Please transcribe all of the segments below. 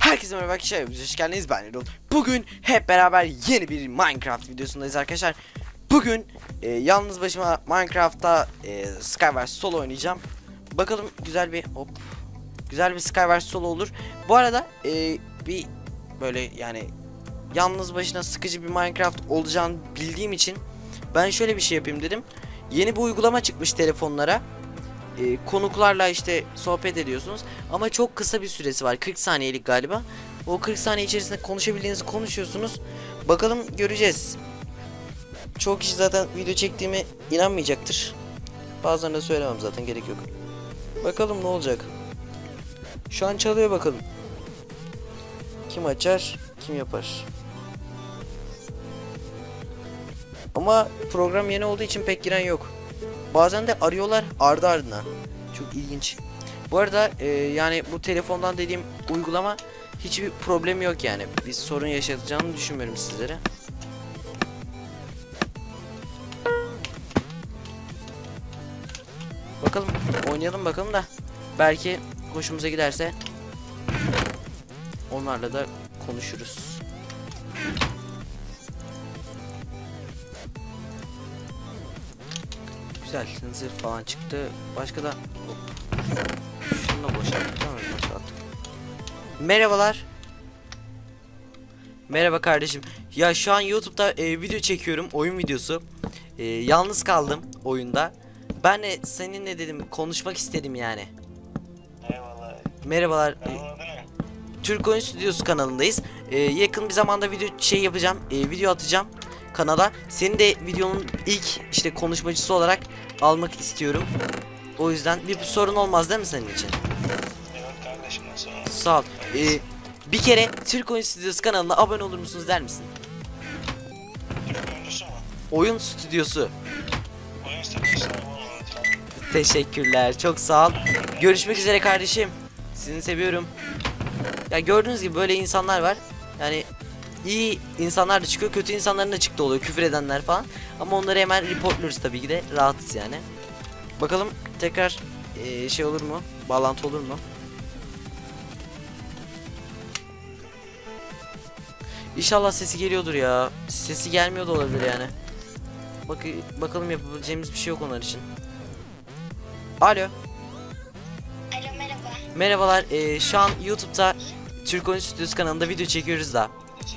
Herkese merhaba arkadaşlar, hoş geldiniz ben Erol. Bugün hep beraber yeni bir Minecraft videosundayız arkadaşlar. Bugün e, yalnız başıma Minecraft'ta e, Skywars solo oynayacağım. Bakalım güzel bir hop güzel bir Skywars solo olur. Bu arada e, bir böyle yani yalnız başına sıkıcı bir Minecraft olacağını bildiğim için ben şöyle bir şey yapayım dedim. Yeni bir uygulama çıkmış telefonlara. E, konuklarla işte sohbet ediyorsunuz. Ama çok kısa bir süresi var. 40 saniyelik galiba. O 40 saniye içerisinde konuşabildiğinizi konuşuyorsunuz. Bakalım göreceğiz. Çok kişi zaten video çektiğime inanmayacaktır. Bazılarına söylemem zaten gerek yok. Bakalım ne olacak şu an çalıyor bakalım kim açar kim yapar ama program yeni olduğu için pek giren yok Bazen de arıyorlar ardı ardına. Çok ilginç. Bu arada e, yani bu telefondan dediğim uygulama hiçbir problemi yok yani. Bir sorun yaşatacağını düşünmüyorum sizlere. Bakalım oynayalım bakalım da belki hoşumuza giderse onlarla da konuşuruz. Güzel zırh falan çıktı. Başka da. Şunu da boşalttık? Boşalttık. Merhabalar. Merhaba kardeşim. Ya şu an YouTube'da e, video çekiyorum. Oyun videosu. E, yalnız kaldım oyunda. Ben de seninle dedim konuşmak istedim yani. Merhabalar. Türk Oyun Stüdyosu kanalındayız. E, yakın bir zamanda video şey yapacağım. e, video atacağım kanala. Seni de videonun ilk işte konuşmacısı olarak almak istiyorum. O yüzden bir sorun olmaz değil mi senin için? Yok kardeşim nasıl? Sağ ol. E, bir kere Türk Oyun Stüdyosu kanalına abone olur musunuz der misin? Türk oyuncusu mu? Oyun Stüdyosu. Oyun stratejisi abone olun lütfen. Teşekkürler. Çok sağ ol. Görüşmek üzere kardeşim. Sizi seviyorum. Ya gördüğünüz gibi böyle insanlar var. Yani iyi insanlar da çıkıyor, kötü insanların da çıktı oluyor. Küfür edenler falan. Ama onları hemen reportluyoruz tabii ki de. Rahatız yani. Bakalım tekrar eee, şey olur mu? Bağlantı olur mu? İnşallah sesi geliyordur ya. Sesi gelmiyor da olabilir yani. Bak bakalım yapabileceğimiz bir şey yok onlar için. Alo. Merhabalar. Ee, şu an YouTube'da Türk Oyun Stüdyosu kanalında video çekiyoruz da.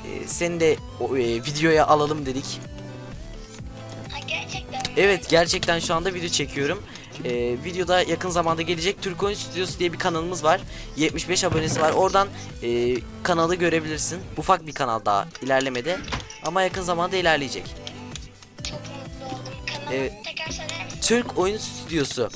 Ee, seni de o, e, videoya alalım dedik. Ha gerçekten? Evet gerçekten şu anda video çekiyorum. Ee, videoda yakın zamanda gelecek Türk Oyun Stüdyosu diye bir kanalımız var. 75 abonesi var. Oradan e, kanalı görebilirsin. Ufak bir kanal daha ilerlemede. Ama yakın zamanda ilerleyecek. Çok mutlu oldum. Kanalı Evet. tekrar söyler misin? Türk Oyun Stüdyosu.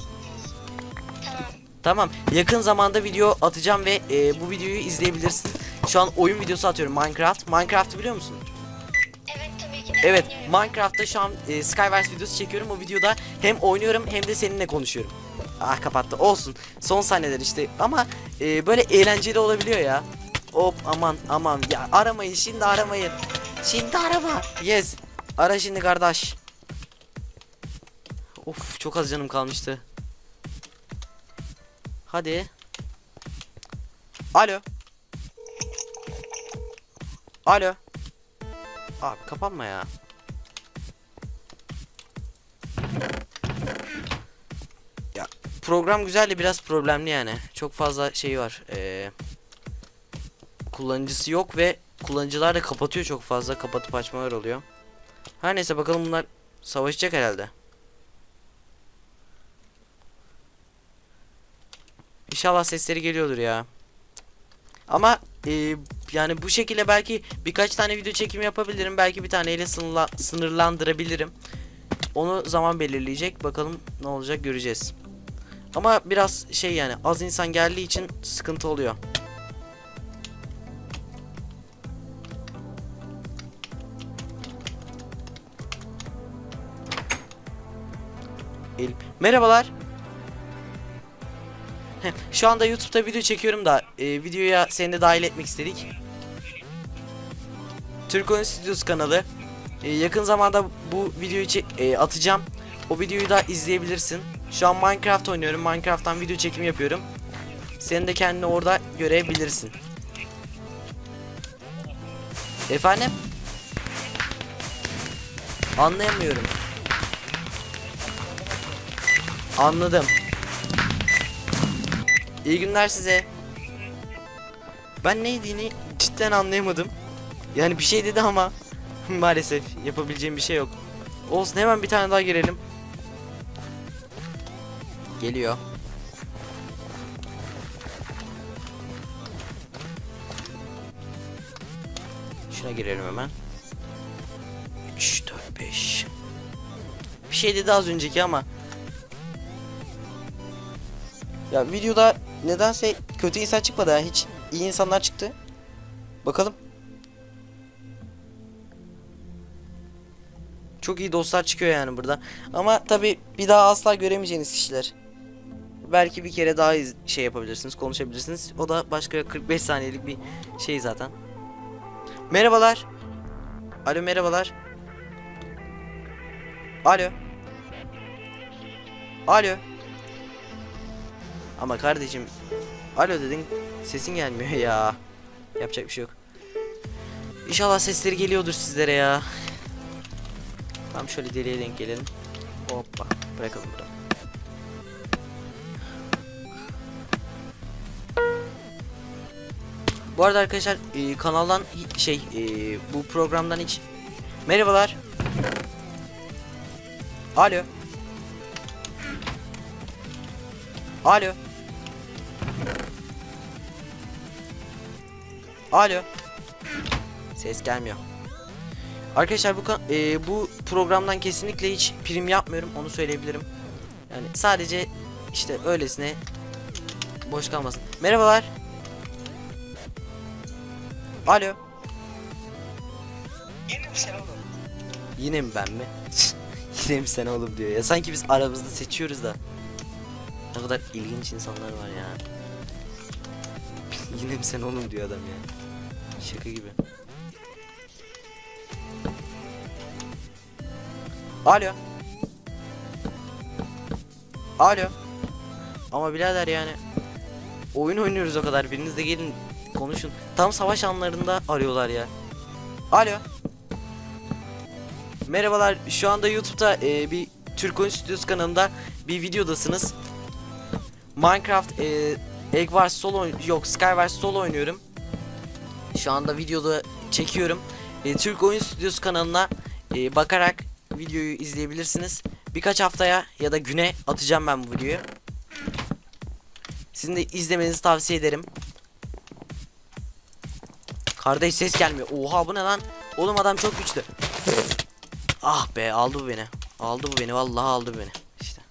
Tamam. Yakın zamanda video atacağım ve e, bu videoyu izleyebilirsin. Şu an oyun videosu atıyorum Minecraft. Minecraft'ı biliyor musun? Evet tabii ki. Evet. Minecraft'ta şu an e, Skywars videosu çekiyorum. O videoda hem oynuyorum hem de seninle konuşuyorum. Ah kapattı. Olsun. Son sahneler işte. Ama e, böyle eğlenceli olabiliyor ya. Hop aman aman ya aramayın şimdi aramayın. Şimdi arama. Yes. Ara şimdi kardeş. Of çok az canım kalmıştı. Hadi. Alo. Alo. Abi kapanma ya. Ya program güzel de biraz problemli yani. Çok fazla şey var. Ee, kullanıcısı yok ve kullanıcılar da kapatıyor çok fazla. Kapatıp açmalar oluyor. Her neyse bakalım bunlar savaşacak herhalde. İnşallah sesleri geliyordur ya. Ama e, yani bu şekilde belki birkaç tane video çekimi yapabilirim. Belki bir taneyle sınırla, sınırlandırabilirim. Onu zaman belirleyecek. Bakalım ne olacak göreceğiz. Ama biraz şey yani az insan geldiği için sıkıntı oluyor. Merhabalar. Şu anda YouTube'da video çekiyorum da e, videoya seni de dahil etmek istedik. Türk Oyun Studios kanalı. E, yakın zamanda bu videoyu çek- e, atacağım. O videoyu da izleyebilirsin. Şu an Minecraft oynuyorum. Minecraft'tan video çekimi yapıyorum. Sen de kendini orada görebilirsin. Efendim? Anlayamıyorum. Anladım. İyi günler size. Ben ne dediğini cidden anlayamadım. Yani bir şey dedi ama maalesef yapabileceğim bir şey yok. Olsun hemen bir tane daha girelim. Geliyor. Şuna girelim hemen. 3 4 5. Bir şey dedi az önceki ama ya videoda nedense kötü insan çıkmadı ha. Hiç iyi insanlar çıktı. Bakalım. Çok iyi dostlar çıkıyor yani burada. Ama tabi bir daha asla göremeyeceğiniz kişiler. Belki bir kere daha şey yapabilirsiniz, konuşabilirsiniz. O da başka 45 saniyelik bir şey zaten. Merhabalar. Alo merhabalar. Alo. Alo. Ama kardeşim alo dedin sesin gelmiyor ya. Yapacak bir şey yok. İnşallah sesleri geliyordur sizlere ya. Tam şöyle deliye denk gelelim. Hoppa bırakalım burada. Bu arada arkadaşlar e, kanaldan şey e, bu programdan hiç Merhabalar. Alo. Alo. Alo. Ses gelmiyor. Arkadaşlar bu e, bu programdan kesinlikle hiç prim yapmıyorum onu söyleyebilirim. Yani sadece işte öylesine boş kalmasın. Merhabalar. Alo. Yeni bir şey oğlum. Yine mi ben mi? Yine mi sen oğlum diyor ya. Sanki biz aramızda seçiyoruz da. Ne kadar ilginç insanlar var ya. Yine mi sen oğlum diyor adam ya. Şaka gibi. Alo. Alo. Ama birader yani oyun oynuyoruz o kadar. Biriniz de gelin konuşun. Tam savaş anlarında arıyorlar ya. Alo. Merhabalar. Şu anda YouTube'da e, bir Türk Oyun Stüdyosu kanalında bir videodasınız. Minecraft e, Egg Wars solo yok Skywars solo oynuyorum. Şu anda videoda çekiyorum. E, Türk Oyun Stüdyosu kanalına e, bakarak videoyu izleyebilirsiniz. Birkaç haftaya ya da güne atacağım ben bu videoyu. Sizin de izlemenizi tavsiye ederim. Kardeş ses gelmiyor. Oha bu ne lan? Oğlum adam çok güçlü. ah be aldı bu beni. Aldı bu beni vallahi aldı bu beni. İşte.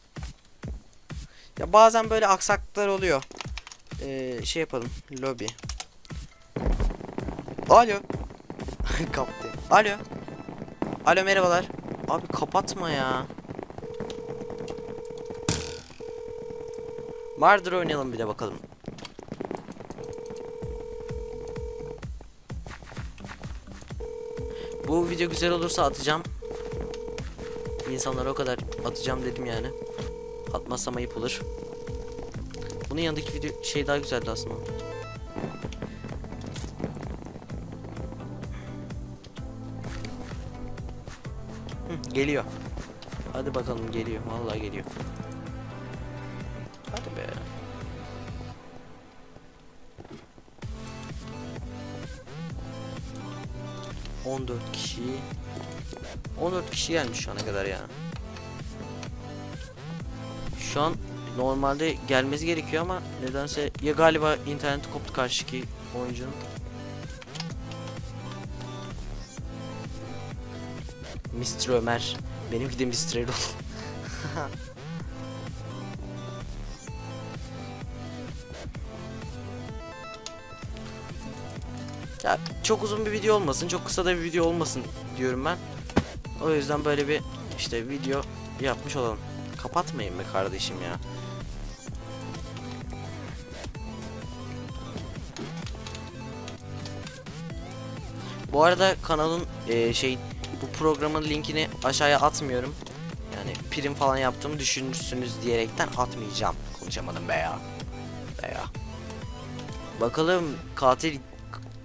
Ya bazen böyle aksaklıklar oluyor. Ee, şey yapalım. Lobby. Alo. Kaptı. Alo. Alo merhabalar. Abi kapatma ya. Marder oynayalım bir de bakalım. Bu video güzel olursa atacağım. İnsanlara o kadar atacağım dedim yani. Atmazsam ayıp olur. Bunun yanındaki video şey daha güzeldi aslında. Hı, geliyor. Hadi bakalım geliyor. Vallahi geliyor. Hadi be. On dört kişi. 14 kişi gelmiş şu ana kadar ya. Şu an normalde gelmesi gerekiyor ama nedense ya galiba interneti koptu karşıki oyuncunun. Mr. Ömer. Benimki de Mr. Erol. ya çok uzun bir video olmasın, çok kısa da bir video olmasın diyorum ben. O yüzden böyle bir işte video yapmış olalım. Kapatmayın be kardeşim ya. Bu arada kanalın e, şey bu programın linkini aşağıya atmıyorum. Yani prim falan yaptığımı düşünürsünüz diyerekten atmayacağım. Konuşamadım be ya. Be ya. Bakalım katil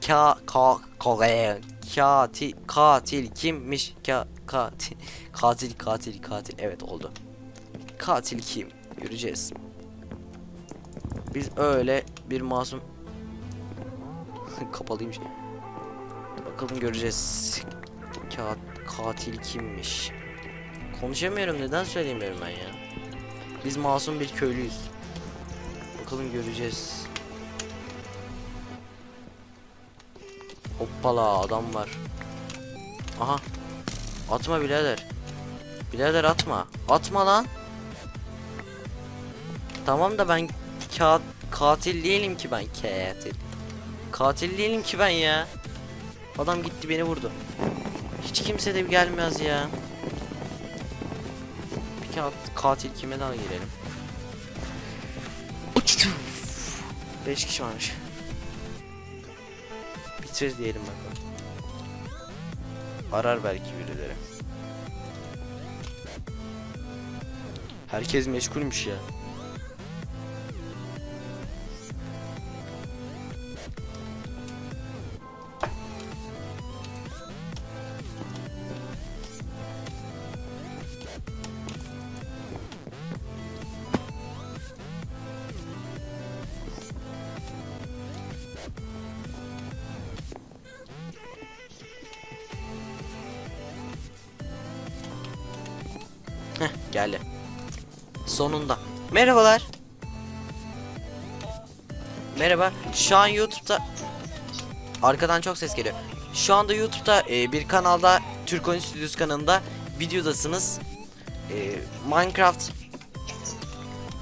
ka ka ka katil katil kimmiş ka katil katil katil katil evet oldu. Katil kim? Göreceğiz. Biz öyle bir masum kapalıymış. Bakalım göreceğiz. Ka katil kimmiş? Konuşamıyorum neden söyleyemiyorum ben ya? Biz masum bir köylüyüz. Bakalım göreceğiz. Hoppala adam var. Aha. Atma birader. Birader atma. Atma lan. Tamam da ben ka katil değilim ki ben katil. Katil değilim ki ben ya. Adam gitti beni vurdu. Hiç kimse de gelmez ya. Bir kat katil kime daha girelim. 5 kişi varmış. Bitir diyelim bakalım. Arar belki birileri. Herkes meşgulmüş ya. Geldi. Sonunda. Merhabalar. Merhaba. Şu an YouTube'da arkadan çok ses geliyor. Şu anda YouTube'da e, bir kanalda Türk Oyun Stüdyosu kanalında videodasınız. E, Minecraft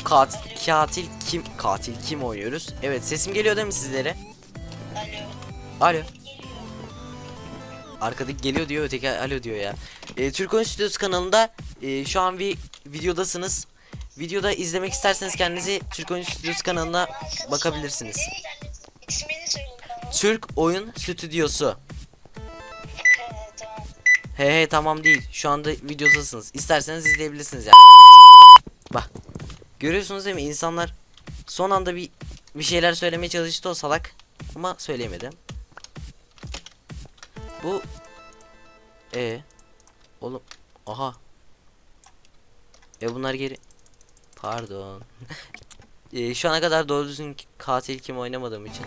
kat, katil kim katil kim oynuyoruz? Evet sesim geliyor değil mi sizlere? Alo. Alo. Arkadaki geliyor diyor öteki alo diyor ya. E, Türk Oyun Stüdyosu kanalında e, şu an bir videodasınız. Videoda izlemek isterseniz kendinizi Türk Oyun Stüdyosu kanalına bakabilirsiniz. İsmini söyle kanalın. Türk Oyun Stüdyosu. He he tamam değil. Şu anda videodasınız. İsterseniz izleyebilirsiniz yani. Bak. Görüyorsunuz değil mi? İnsanlar son anda bir bir şeyler söylemeye çalıştı o salak ama söyleyemedi. Bu e oğlum aha. E bunlar geri Pardon. e, şu ana kadar doğru düzgün katil kim oynamadığım için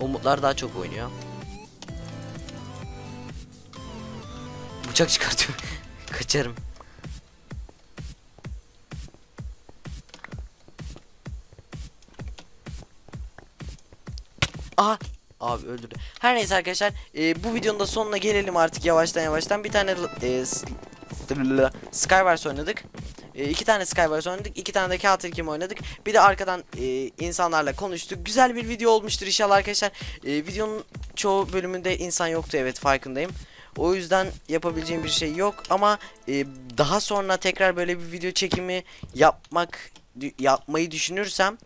Umutlar daha çok oynuyor. Bıçak çıkartıyor. Kaçarım. Aha. Abi öldürdü. Her neyse arkadaşlar e, bu videonun da sonuna gelelim artık yavaştan yavaştan. Bir tane e, Skywars oynadık. E, iki tane Skywars oynadık. iki tane de Katil Kim oynadık. Bir de arkadan e, insanlarla konuştuk. Güzel bir video olmuştur inşallah arkadaşlar. E, videonun çoğu bölümünde insan yoktu evet farkındayım. O yüzden yapabileceğim bir şey yok ama e, daha sonra tekrar böyle bir video çekimi yapmak yapmayı düşünürsem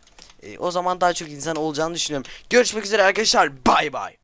e, o zaman daha çok insan olacağını düşünüyorum. Görüşmek üzere arkadaşlar. Bay bay.